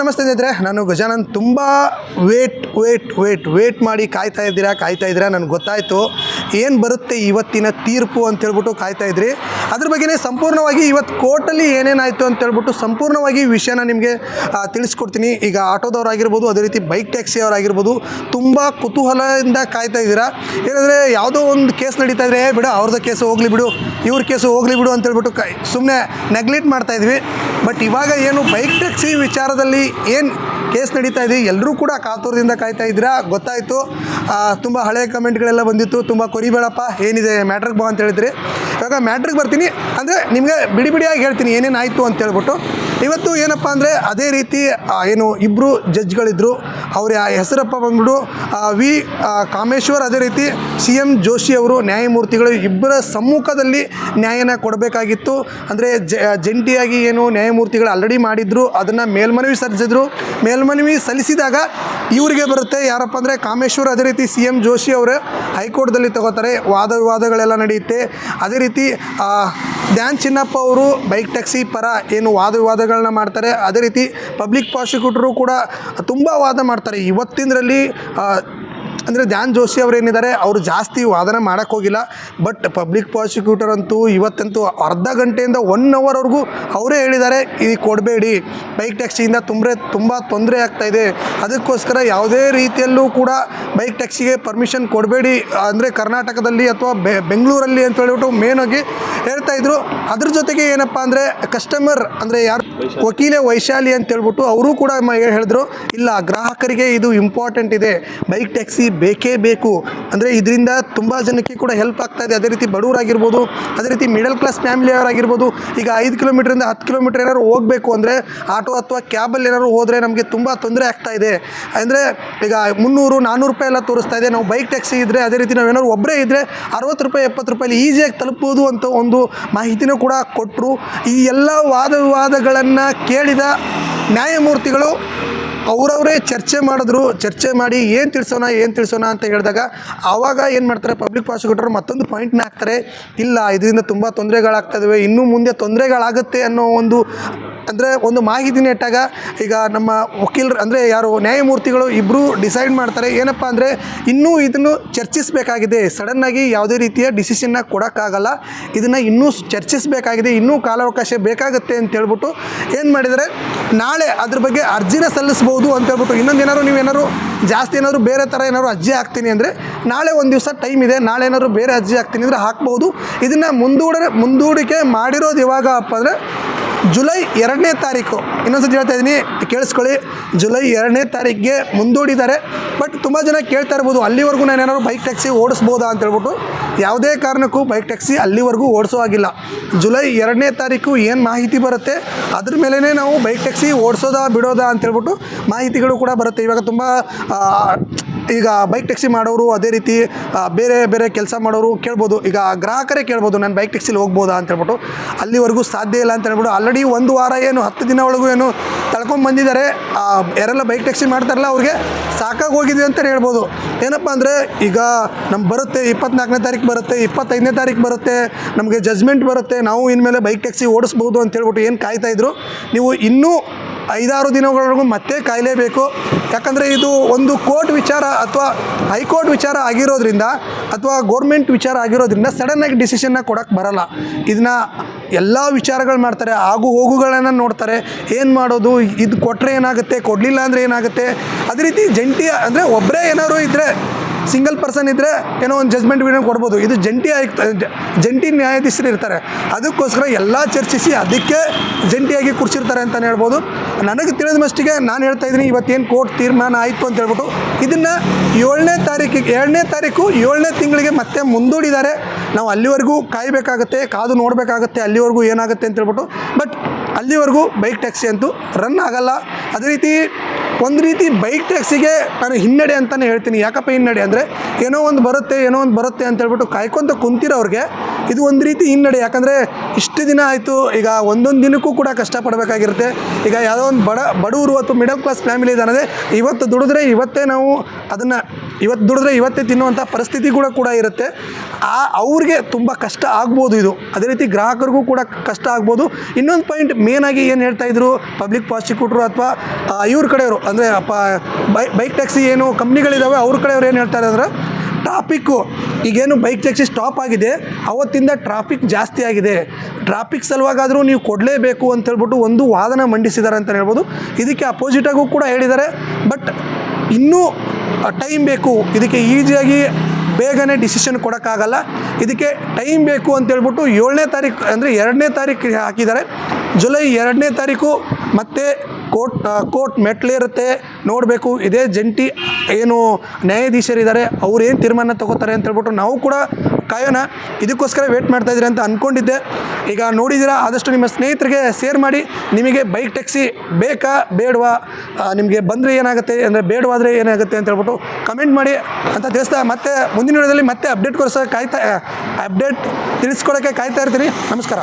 ನಮಸ್ತೆ ಇದ್ದರೆ ನಾನು ಗಜಾನನ್ ತುಂಬ ವೇಟ್ ವೇಟ್ ವೇಟ್ ವೇಟ್ ಮಾಡಿ ಕಾಯ್ತಾ ಇದ್ದೀರಾ ಕಾಯ್ತಾ ಇದ್ದೀರಾ ನನಗೆ ಗೊತ್ತಾಯಿತು. ಏನು ಬರುತ್ತೆ ಇವತ್ತಿನ ತೀರ್ಪು ಅಂತ ಹೇಳ್ಬಿಟ್ಟು ಕಾಯ್ತಾ ಇದ್ರಿ. ಅದ್ರ ಬಗ್ಗೆನೇ ಸಂಪೂರ್ಣವಾಗಿ ಇವತ್ತು ಕೋರ್ಟಲ್ಲಿ ಏನೇನಾಯಿತು ಅಂತ ಹೇಳ್ಬಿಟ್ಟು ಸಂಪೂರ್ಣವಾಗಿ ವಿಷಯನ ನಿಮಗೆ ತಿಳಿಸ್ಕೊಡ್ತೀನಿ. ಈಗ ಆಟೋದವರಾಗಿರ್ಬೋದು ಅದೇ ರೀತಿ ಬೈಕ್ ಟ್ಯಾಕ್ಸಿ ಅವರಾಗಿರ್ಬೋದು ತುಂಬ ಕುತೂಹಲದಿಂದ ಕಾಯ್ತಾ ಇದ್ದೀರಾ. ಏನಂದರೆ ಯಾವುದೋ ಒಂದು ಕೇಸ್ ನಡೀತಾ ಇದ್ರೆ "ಏ, ಬಿಡು ಅವ್ರದ್ದು ಕೇಸು ಹೋಗಲಿ ಬಿಡು ಇವ್ರ ಕೇಸು ಹೋಗಲಿ ಬಿಡು ಅಂತ ಹೇಳ್ಬಿಟ್ಟು ಕೈ ಸುಮ್ಮನೆ ನೆಗ್ಲೆಕ್ಟ್ ಮಾಡ್ತಾ ಇದ್ವಿ. ಬಟ್ ಇವಾಗ ಏನು ಬೈಕ್ ಟ್ಯಾಕ್ಸಿ ವಿಚಾರದಲ್ಲಿ ಏನು ಕೇಸ್ ನಡೀತಾ ಇದೆ? ಎಲ್ಲರೂ ಕೂಡ ಕಾತುರದಿಂದ ಕಾಯ್ತಾ ಇದ್ದೀರಾ? ಗೊತ್ತಾಯಿತು. ತುಂಬ ಹಳೆಯ ಕಮೆಂಟ್ಗಳೆಲ್ಲ ಬಂದಿತ್ತು. ತುಂಬ ಕೊರಿಬೇಡಪ್ಪ ಏನಿದೆ ಮ್ಯಾಟ್ರಿಗೆ ಬಾ ಅಂತ ಹೇಳಿದ್ರಿ. ಇವಾಗ ಮ್ಯಾಟ್ರಿಗೆ ಬರ್ತೀನಿ. ಅಂದರೆ ನಿಮಗೆ ಬಿಡಿ ಬಿಡಿಯಾಗಿ ಹೇಳ್ತೀನಿ. ಏನೇನು ಆಯಿತು ಅಂತ ಹೇಳ್ಬಿಟ್ಟು. ಇವತ್ತು ಏನಪ್ಪ ಅಂದರೆ ಅದೇ ರೀತಿ ಏನು ಇಬ್ಬರು ಜಡ್ಜ್ಗಳಿದ್ದರು ಅವ್ರ ಹೆಸರಪ್ಪ ಬಂದ್ಬಿಟ್ಟು ವಿ ಕಾಮೇಶ್ವರ್ ಅದೇ ರೀತಿ ಸಿ ಎಂ ಜೋಶಿ ಅವರು ನ್ಯಾಯಮೂರ್ತಿಗಳು ಇಬ್ಬರ ಸಮ್ಮುಖದಲ್ಲಿ ನ್ಯಾಯನ ಕೊಡಬೇಕಾಗಿತ್ತು. ಅಂದರೆ ಜಂಟಿಯಾಗಿ ಏನು ನ್ಯಾಯಮೂರ್ತಿಗಳು ಆಲ್ರೆಡಿ ಮಾಡಿದ್ರು, ಅದನ್ನು ಮೇಲ್ಮನವಿ ಸಲ್ಲಿಸಿದ್ರು. ಮೇಲ್ಮನವಿ ಸಲ್ಲಿಸಿದಾಗ ಇವರಿಗೆ ಬರುತ್ತೆ ಯಾರಪ್ಪ ಅಂದರೆ ಕಾಮೇಶ್ವರ್ ಅದೇ ರೀತಿ ಸಿ ಎಂ ಜೋಶಿ ಅವರು. ಹೈಕೋರ್ಟ್ದಲ್ಲಿ ತಗೋತಾರೆ, ವಾದ ವಿವಾದಗಳೆಲ್ಲ ನಡೆಯುತ್ತೆ. ಅದೇ ರೀತಿ ಧ್ಯಾನ್ ಚಿನ್ನಪ್ಪ ಅವರು ಬೈಕ್ ಟ್ಯಾಕ್ಸಿ ಪರ ಏನು ವಾದ ವಿವಾದಗಳನ್ನ ಮಾಡ್ತಾರೆ. ಅದೇ ರೀತಿ ಪಬ್ಲಿಕ್ ಪ್ರಾಸಿಕ್ಯೂಟರು ಕೂಡ ತುಂಬ ವಾದ ಮಾಡ್ತಾರೆ. ಇವತ್ತಿನರಲ್ಲಿ ಅಂದರೆ ಧ್ಯಾನ್ ಜೋಶಿ ಅವ್ರು ಏನಿದ್ದಾರೆ, ಅವರು ಜಾಸ್ತಿ ವಾದನ ಮಾಡೋಕ್ಕೆ ಹೋಗಿಲ್ಲ. ಬಟ್ ಪಬ್ಲಿಕ್ ಪ್ರಾಸಿಕ್ಯೂಟರ್ ಅಂತೂ ಇವತ್ತಂತೂ ಅರ್ಧ ಗಂಟೆಯಿಂದ ಒನ್ ಅವರ್ವರೆಗೂ ಅವರೇ ಹೇಳಿದ್ದಾರೆ ಇದು ಕೊಡಬೇಡಿ ಬೈಕ್ ಟ್ಯಾಕ್ಸಿಯಿಂದ ತುಂಬ್ರೆ ತುಂಬ ತೊಂದರೆ ಆಗ್ತಾ ಇದೆ. ಅದಕ್ಕೋಸ್ಕರ ಯಾವುದೇ ರೀತಿಯಲ್ಲೂ ಕೂಡ ಬೈಕ್ ಟ್ಯಾಕ್ಸಿಗೆ ಪರ್ಮಿಷನ್ ಕೊಡಬೇಡಿ. ಅಂದರೆ ಕರ್ನಾಟಕದಲ್ಲಿ ಅಥವಾ ಬೆಂಗಳೂರಲ್ಲಿ ಅಂತ ಹೇಳಿಬಿಟ್ಟು ಮೇನ್ ಆಗಿ ಹೇಳ್ತಾ ಇದ್ರು. ಅದ್ರ ಜೊತೆಗೆ ಏನಪ್ಪ ಅಂದರೆ ಕಸ್ಟಮರ್ ಅಂದರೆ ಯಾರು ವಕೀಲೆ ವೈಶಾಲಿ ಅಂತ ಹೇಳ್ಬಿಟ್ಟು ಅವರು ಕೂಡ ಹೇಳಿದ್ರು, ಇಲ್ಲ, ಗ್ರಾಹಕರಿಗೆ ಇದು ಇಂಪಾರ್ಟೆಂಟ್ ಇದೆ, ಬೈಕ್, ಟ್ಯಾಕ್ಸಿ ಬೇಕೇ ಬೇಕು. ಅಂದರೆ ಇದರಿಂದ ತುಂಬ ಜನಕ್ಕೆ ಕೂಡ ಹೆಲ್ಪ್ ಆಗ್ತಾ ಇದೆ. ಅದೇ ರೀತಿ ಬಡವರಾಗಿರ್ಬೋದು, ಅದೇ ರೀತಿ ಮಿಡಲ್ ಕ್ಲಾಸ್ ಫ್ಯಾಮಿಲಿಯವರಾಗಿರ್ಬೋದು ಈಗ ಐದು ಕಿಲೋಮೀಟ್ರಿಂದ ಹತ್ತು ಕಿಲೋಮೀಟ್ರ್ ಏನಾದ್ರು ಹೋಗಬೇಕು ಅಂದರೆ ಆಟೋ ಅಥವಾ ಕ್ಯಾಬಲ್ಲಿ ಏನಾದ್ರು ಹೋದರೆ ನಮಗೆ ತುಂಬ ತೊಂದರೆ ಆಗ್ತಾ ಇದೆ. ಅಂದರೆ ಈಗ ಮುನ್ನೂರು ನಾನ್ನೂರು ರೂಪಾಯಿ ಎಲ್ಲ ತೋರಿಸ್ತಾ ಇದೆ. ನಾವು ಬೈಕ್, ಟ್ಯಾಕ್ಸಿ ಇದ್ದರೆ ಅದೇ ರೀತಿ ನಾವು ಏನಾದ್ರು ಒಬ್ಬರೇ ಇದ್ದರೆ ಅರವತ್ತು ರೂಪಾಯಿ, ಎಪ್ಪತ್ತು ರೂಪಾಯಿ ಈಸಿಯಾಗಿ ತಲುಪ್ಬೋದು ಅಂತ ಒಂದು ಮಾಹಿತಿನೂ ಕೂಡ ಕೊಟ್ಟರು ಈ ಎಲ್ಲ ವಾದ ವಿವಾದಗಳನ್ನು ಕೇಳಿದ ನ್ಯಾಯಮೂರ್ತಿಗಳು ಅವರವರೇ ಚರ್ಚೆ ಮಾಡಿದ್ರು, ಚರ್ಚೆ ಮಾಡಿ ಏನು ತಿಳಿಸೋಣ ಏನು ತಿಳಿಸೋಣ ಅಂತ ಹೇಳಿದಾಗ ಆವಾಗ ಏನು ಮಾಡ್ತಾರೆ ಪಬ್ಲಿಕ್ ಪ್ರಾಸಿಕ್ಯೂಟರ್ ಮತ್ತೊಂದು ಪಾಯಿಂಟ್ನ ಹಾಕ್ತಾರೆ, ಇಲ್ಲ, ಇದರಿಂದ ತುಂಬ ತೊಂದರೆಗಳಾಗ್ತದವೆ ಇನ್ನೂ ಮುಂದೆ ತೊಂದರೆಗಳಾಗುತ್ತೆ ಅನ್ನೋ ಒಂದು ಅಂದರೆ ಒಂದು ಮಾಹಿತಿ ನೆಟ್ಟಾಗ ಈಗ ನಮ್ಮ ವಕೀಲರು, ಅಂದರೆ ಯಾರು ನ್ಯಾಯಮೂರ್ತಿಗಳು ಇಬ್ಬರು ಡಿಸೈಡ್ ಮಾಡ್ತಾರೆ, ಏನಪ್ಪ ಅಂದರೆ ಇನ್ನೂ ಇದನ್ನು ಚರ್ಚಿಸಬೇಕಾಗಿದೆ. ಸಡನ್ನಾಗಿ ಯಾವುದೇ ರೀತಿಯ ಡಿಸಿಷನ್ನ ಕೊಡೋಕ್ಕಾಗಲ್ಲ. ಇದನ್ನು ಇನ್ನೂ ಚರ್ಚಿಸಬೇಕಾಗಿದೆ, ಇನ್ನೂ ಕಾಲಾವಕಾಶ ಬೇಕಾಗುತ್ತೆ ಅಂತ ಹೇಳ್ಬಿಟ್ಟು ಏನು ಮಾಡಿದರೆ, ನಾಳೆ ಅದ್ರ ಬಗ್ಗೆ ಅರ್ಜಿನ ಸಲ್ಲಿಸ್ಬೋದು ಅಂತ ಹೇಳ್ಬಿಟ್ಟು ಇನ್ನೊಂದು ಏನಾದ್ರು ನೀವೇನಾದ್ರು ಜಾಸ್ತಿ ಏನಾದ್ರು ಬೇರೆ ಥರ ಏನಾದ್ರು ಅರ್ಜಿ ಹಾಕ್ತೀನಿ ಅಂದರೆ ನಾಳೆ ಒಂದು ದಿವಸ ಟೈಮ್ ಇದೆ, ನಾಳೆ ಏನಾದ್ರು ಬೇರೆ ಅರ್ಜಿ ಹಾಕ್ತೀನಿ ಅಂದರೆ ಹಾಕ್ಬೋದು. ಇದನ್ನು ಮುಂದೂಡ, ಮುಂದೂಡಿಕೆ ಮಾಡಿರೋದು ಇವಾಗ ಅಪ್ಪ ಅಂದರೆ ಜುಲೈ ಎರಡನೇ ತಾರೀಕು. ಇನ್ನೊಂದ್ಸತಿ ಹೇಳ್ತಾ ಇದ್ದೀನಿ, ಕೇಳಿಸ್ಕೊಳ್ಳಿ. ಜುಲೈ ಎರಡನೇ ತಾರೀಕಿಗೆ ಮುಂದೂಡಿದ್ದಾರೆ. ಬಟ್ ತುಂಬ ಜನ ಕೇಳ್ತಾ ಇರ್ಬೋದು, ಅಲ್ಲಿವರೆಗೂ ನಾನು ಏನಾದರೂ ಬೈಕ್ ಟ್ಯಾಕ್ಸಿ ಓಡಿಸ್ಬೋದಾ ಅಂತ ಹೇಳ್ಬಿಟ್ಟು. ಯಾವುದೇ ಕಾರಣಕ್ಕೂ ಬೈಕ್ ಟ್ಯಾಕ್ಸಿ ಅಲ್ಲಿವರೆಗೂ ಓಡಿಸೋ ಆಗಿಲ್ಲ ಜುಲೈ ಎರಡನೇ ತಾರೀಕು ಏನು ಮಾಹಿತಿ ಬರುತ್ತೆ, ಅದ್ರ ಮೇಲೇ ನಾವು ಬೈಕ್ ಟ್ಯಾಕ್ಸಿ ಓಡಿಸೋದಾ ಬಿಡೋದಾ ಅಂತ ಹೇಳ್ಬಿಟ್ಟು ಮಾಹಿತಿಗಳು ಕೂಡ ಬರುತ್ತೆ. ಇವಾಗ ತುಂಬ ಈಗ ಬೈಕ್ ಟ್ಯಾಕ್ಸಿ ಮಾಡೋರು ಅದೇ ರೀತಿ ಬೇರೆ ಬೇರೆ ಕೆಲಸ ಮಾಡೋರು ಕೇಳ್ಬೋದು. ಈಗ ಗ್ರಾಹಕರೇ ಕೇಳ್ಬೋದು, ನಾನು ಬೈಕ್ ಟ್ಯಾಕ್ಸಿಲಿ ಹೋಗ್ಬೋದಾ? ಅಂತ ಹೇಳ್ಬಿಟ್ಟು. ಅಲ್ಲಿವರೆಗೂ ಸಾಧ್ಯ ಇಲ್ಲ ಅಂತ ಹೇಳ್ಬಿಟ್ಟು ಆಲ್ರೆಡಿ ಒಂದು ವಾರ ಏನು, ಹತ್ತು ದಿನ ಒಳಗೂ ಏನು ತಳ್ಕೊಂಡು ಬಂದಿದ್ದಾರೆ. ಯಾರೆಲ್ಲ ಬೈಕ್ ಟ್ಯಾಕ್ಸಿ ಮಾಡ್ತಾರಲ್ಲ, ಅವ್ರಿಗೆ ಸಾಕಾಗಿ ಹೋಗಿದೆ ಅಂತ ಹೇಳ್ಬೋದು. ಏನಪ್ಪ ಅಂದರೆ, ಈಗ ನಮ್ಗೆ ಬರುತ್ತೆ, ಇಪ್ಪತ್ನಾಲ್ಕನೇ ತಾರೀಕು ಬರುತ್ತೆ, ಇಪ್ಪತ್ತೈದನೇ ತಾರೀಕು ಬರುತ್ತೆ, ನಮಗೆ ಜಜ್ಮೆಂಟ್ ಬರುತ್ತೆ, ನಾವು ಇನ್ಮೇಲೆ ಬೈಕ್ ಟ್ಯಾಕ್ಸಿ ಓಡಿಸ್ಬೋದು ಅಂತ ಹೇಳ್ಬಿಟ್ಟು ಏನು ಕಾಯ್ತಾ ಇದ್ರು. ನೀವು ಇನ್ನೂ ಐದಾರು ದಿನಗಳವರೆಗೂ ಮತ್ತೆ ಕಾಯಲೇಬೇಕು. ಯಾಕಂದರೆ ಇದು ಒಂದು ಕೋರ್ಟ್ ವಿಚಾರ ಅಥವಾ ಹೈಕೋರ್ಟ್ ವಿಚಾರ ಆಗಿರೋದ್ರಿಂದ ಅಥವಾ ಗೌರ್ಮೆಂಟ್ ವಿಚಾರ ಆಗಿರೋದ್ರಿಂದ ಸಡನ್ನಾಗಿ ಡಿಸಿಷನ್ನ ಕೊಡೋಕ್ಕೆ ಬರಲ್ಲ. ಇದನ್ನ ಎಲ್ಲ ವಿಚಾರಗಳು ಮಾಡ್ತಾರೆ, ಆಗು ಹೋಗುಗಳನ್ನು ನೋಡ್ತಾರೆ, ಏನು ಮಾಡೋದು, ಇದು ಕೊಟ್ಟರೆ ಏನಾಗುತ್ತೆ, ಕೊಡಲಿಲ್ಲ ಅಂದರೆ ಏನಾಗುತ್ತೆ. ಅದೇ ರೀತಿ ಜಂಟಿ ಅಂದರೆ ಒಬ್ಬರೇ ಏನಾದ್ರು ಇದ್ದರೆ ಸಿಂಗಲ್ ಪರ್ಸನ್ ಇದ್ದರೆ ಏನೋ ಒಂದು ಜಜ್ಮೆಂಟ್ ವಿಡಿಯೋ ಕೊಡ್ಬೋದು. ಇದು ಜಂಟಿ ಆಯುಕ್ತ ಜಂಟಿ ನ್ಯಾಯಾಧೀಶರು ಇರ್ತಾರೆ. ಅದಕ್ಕೋಸ್ಕರ ಎಲ್ಲ ಚರ್ಚಿಸಿ ಅದಕ್ಕೆ ಜಂಟಿಯಾಗಿ ಕೂರಿಸಿರ್ತಾರೆ ಅಂತಲೇ ಹೇಳ್ಬೋದು. ನನಗೆ ತಿಳಿದ ಮಷ್ಟಿಗೆ ನಾನು ಹೇಳ್ತಾ ಇದ್ದೀನಿ, ಇವತ್ತೇನು ಕೋರ್ಟ್ ತೀರ್ಮಾನ ಆಯಿತು ಅಂತ ಹೇಳ್ಬಿಟ್ಟು ಇದನ್ನು ಏಳನೇ ತಾರೀಕಿಗೆ, ಏಳನೇ ತಾರೀಕು, ಏಳನೇ ತಿಂಗಳಿಗೆ ಮತ್ತೆ ಮುಂದೂಡಿದ್ದಾರೆ. ನಾವು ಅಲ್ಲಿವರೆಗೂ ಕಾಯಬೇಕಾಗತ್ತೆ, ಕಾದು ನೋಡಬೇಕಾಗತ್ತೆ, ಅಲ್ಲಿವರೆಗೂ ಏನಾಗುತ್ತೆ ಅಂತ ಹೇಳ್ಬಿಟ್ಟು. ಬಟ್ ಅಲ್ಲಿವರೆಗೂ ಬೈಕ್ ಟ್ಯಾಕ್ಸಿ ಅಂತೂ ರನ್ ಆಗಲ್ಲ. ಅದೇ ರೀತಿ ಒಂದು ರೀತಿ ಬೈಕ್ ಟ್ಯಾಕ್ಸಿಗೆ ನಾನು ಹಿನ್ನಡೆ ಅಂತಲೇ ಹೇಳ್ತೀನಿ. ಯಾಕಪ್ಪ ಹಿನ್ನಡೆ ಅಂದರೆ ಏನೋ ಒಂದು ಬರುತ್ತೆ, ಏನೋ ಒಂದು ಬರುತ್ತೆ ಅಂತ ಹೇಳ್ಬಿಟ್ಟು ಕಾಯ್ಕೊಂತ ಕುಂತಿರೋರಿಗೆ ಇದು ಒಂದು ರೀತಿ ಹಿನ್ನಡೆ. ಯಾಕಂದರೆ ಇಷ್ಟು ದಿನ ಆಯಿತು, ಈಗ ಒಂದೊಂದು ದಿನಕ್ಕೂ ಕೂಡ ಕಷ್ಟಪಡಬೇಕಾಗಿರುತ್ತೆ. ಈಗ ಯಾವುದೋ ಒಂದು ಬಡ, ಬಡವರು ಅಥವಾ ಮಿಡಲ್ ಕ್ಲಾಸ್ ಫ್ಯಾಮಿಲಿ ಇದಾನಂದರೆ ಇವತ್ತು ದುಡಿದ್ರೆ ಇವತ್ತೇ ನಾವು ಅದನ್ನು ಇವತ್ತು ದುಡಿದ್ರೆ ಇವತ್ತೇ ತಿನ್ನುವಂಥ ಪರಿಸ್ಥಿತಿ ಕೂಡ ಕೂಡ ಇರುತ್ತೆ. ಆ ಅವ್ರಿಗೆ ತುಂಬ ಕಷ್ಟ ಆಗ್ಬೋದು ಇದು. ಅದೇ ರೀತಿ ಗ್ರಾಹಕರಿಗೂ ಕೂಡ ಕಷ್ಟ ಆಗ್ಬೋದು. ಇನ್ನೊಂದು ಪಾಯಿಂಟ್ ಮೇನಾಗಿ ಏನು ಹೇಳ್ತಾ ಇದ್ರು? ಪಬ್ಲಿಕ್ ಪ್ರಾಸಿಕ್ಯೂಟ್ರು ಅಥವಾ ಇವ್ರ ಕಡೆಯವರು. ಅಂದರೆ ಬೈ ಬೈಕ್ ಟ್ಯಾಕ್ಸಿ ಏನು ಕಂಪ್ನಿಗಳಿದ್ದಾವೆ ಅವ್ರ ಕಡೆಯವ್ರು ಏನು ಹೇಳ್ತಾರೆ ಅಂದರೆ ಟ್ರಾಫಿಕ್ಕು ಈಗೇನು ಬೈಕ್ ಟ್ಯಾಕ್ಸಿ ಸ್ಟಾಪ್ ಆಗಿದೆ. ಅವತ್ತಿಂದ ಟ್ರಾಫಿಕ್ ಜಾಸ್ತಿ ಆಗಿದೆ. ಟ್ರಾಫಿಕ್ ಸಲುವಾಗಾದರೂ ನೀವು ಕೊಡಲೇಬೇಕು ಅಂತ ಹೇಳ್ಬಿಟ್ಟು ಒಂದು ವಾದನ ಮಂಡಿಸಿದ್ದಾರೆ ಅಂತ ಹೇಳ್ಬೋದು. ಇದಕ್ಕೆ ಅಪೋಸಿಟಾಗೂ ಕೂಡ ಹೇಳಿದ್ದಾರೆ ಬಟ್ ಇನ್ನೂ ಟೈಮ್ ಬೇಕು. ಇದಕ್ಕೆ ಈಸಿಯಾಗಿ ಬೇಗನೆ ಡಿಸಿಷನ್ ಕೊಡೋಕ್ಕಾಗಲ್ಲ. ಇದಕ್ಕೆ ಟೈಮ್ ಬೇಕು ಅಂತ ಹೇಳ್ಬಿಟ್ಟು ಏಳನೇ ತಾರೀಕು ಅಂದರೆ ಎರಡನೇ ತಾರೀಕು ಹಾಕಿದ್ದಾರೆ. ಜುಲೈ ಎರಡನೇ ತಾರೀಕು ಮತ್ತೆ ಕೋರ್ಟ್ ಕೋರ್ಟ್ ಮೆಟ್ಲಿರುತ್ತೆ ನೋಡಬೇಕು. ಇದೇ ಜಂಟಿ ಏನು ನ್ಯಾಯಾಧೀಶರಿದ್ದಾರೆ, ಅವ್ರು ಏನು ತೀರ್ಮಾನ ತಗೋತಾರೆ ಅಂತ ಹೇಳ್ಬಿಟ್ಟು ನಾವು ಕೂಡ ಕಾಯೋಣ ಇದಕ್ಕೋಸ್ಕರ ವೇಟ್ ಮಾಡ್ತಾ ಇದ್ದೀರಿ ಅಂತ ಅಂದ್ಕೊಂಡಿದ್ದೆ ಈಗ ನೋಡಿದ್ದೀರಾ, ಆದಷ್ಟು ನಿಮ್ಮ ಸ್ನೇಹಿತರಿಗೆ ಶೇರ್ ಮಾಡಿ, ನಿಮಗೆ ಬೈಕ್ ಟ್ಯಾಕ್ಸಿ ಬೇಕಾ, ಬೇಡವಾ? ನಿಮಗೆ ಬಂದರೆ ಏನಾಗುತ್ತೆ, ಅಂದರೆ ಬೇಡವಾದರೆ ಏನಾಗುತ್ತೆ ಅಂತ ಹೇಳ್ಬಿಟ್ಟು ಕಮೆಂಟ್ ಮಾಡಿ ಅಂತ ತಿಳಿಸ್ತಾ ಮತ್ತೆ ಮುಂದಿನ ವಿಡಿಯೋದಲ್ಲಿ ಮತ್ತೆ ಅಪ್ಡೇಟ್ ಅಪ್ಡೇಟ್ಗೋಸ್ಕರ ಕಾಯ್ತಾ ಅಪ್ಡೇಟ್ ತಿಳಿಸ್ಕೊಡೋಕ್ಕೆ ಕಾಯ್ತಾ ಇರ್ತೀನಿ. ನಮಸ್ಕಾರ.